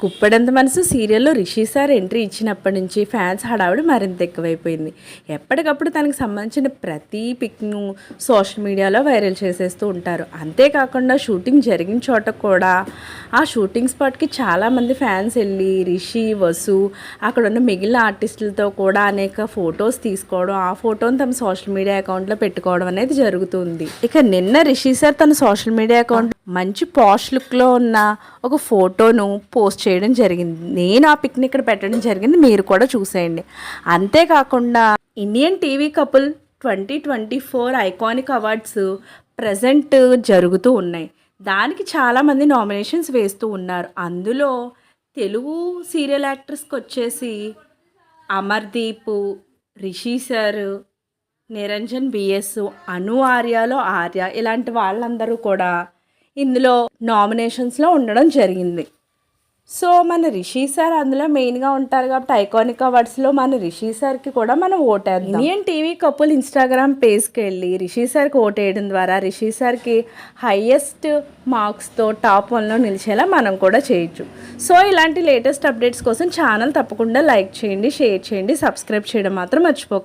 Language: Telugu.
కుప్పడంత మనసు సీరియల్లో రిషి సార్ ఎంట్రీ ఇచ్చినప్పటి నుంచి ఫ్యాన్స్ హడావిడి మరింత ఎక్కువైపోయింది. ఎప్పటికప్పుడు తనకు సంబంధించిన ప్రతి పిక్ను సోషల్ మీడియాలో వైరల్ చేసేస్తూ ఉంటారు. అంతేకాకుండా షూటింగ్ జరిగిన చోట కూడా ఆ షూటింగ్ స్పాట్కి చాలామంది ఫ్యాన్స్ వెళ్ళి రిషి వసు అక్కడ ఉన్న మిగిలిన ఆర్టిస్టులతో కూడా అనేక ఫొటోస్ తీసుకోవడం ఆ ఫోటోను తమ సోషల్ మీడియా అకౌంట్లో పెట్టుకోవడం అనేది జరుగుతుంది. ఇక నిన్న రిషి సార్ తన సోషల్ మీడియా అకౌంట్ మంచి పాష్ లుక్లో ఉన్న ఒక ఫోటోను పోస్ట్ చేయడం జరిగింది. నేను ఆ పిక్ని ఇక్కడ పెట్టడం జరిగింది. మీరు కూడా చూసేయండి. అంతేకాకుండా Indian TV couple twenty twenty four iconic awards present జరుగుతూ ఉన్నాయి. దానికి చాలామంది నామినేషన్స్ వేస్తూ ఉన్నారు. అందులో తెలుగు సీరియల్ యాక్టర్స్కి వచ్చేసి Amardeep Rishi sir Niranjan B S Anu Arya ఇలాంటి వాళ్ళందరూ కూడా ఇందులో నామినేషన్స్లో ఉండడం జరిగింది. సో మన రిషి సార్ అందులో మెయిన్గా ఉంటారు కాబట్టి ఐకానిక్ అవార్డ్స్లో మన రిషి సార్కి కూడా మనం ఓటేద్దాం. ఇండియన్ టీవీ కపుల్ ఇన్స్టాగ్రామ్ పేజ్కి వెళ్ళి రిషి సార్కి ఓటేయడం ద్వారా రిషి సార్కి హయ్యెస్ట్ మార్క్స్తో టాప్ వన్లో నిలిచేలా మనం కూడా చేయొచ్చు. సో ఇలాంటి లేటెస్ట్ అప్డేట్స్ కోసం ఛానల్ తప్పకుండా లైక్ చేయండి షేర్ చేయండి సబ్స్క్రైబ్ చేయడం మాత్రం మర్చిపోకండి.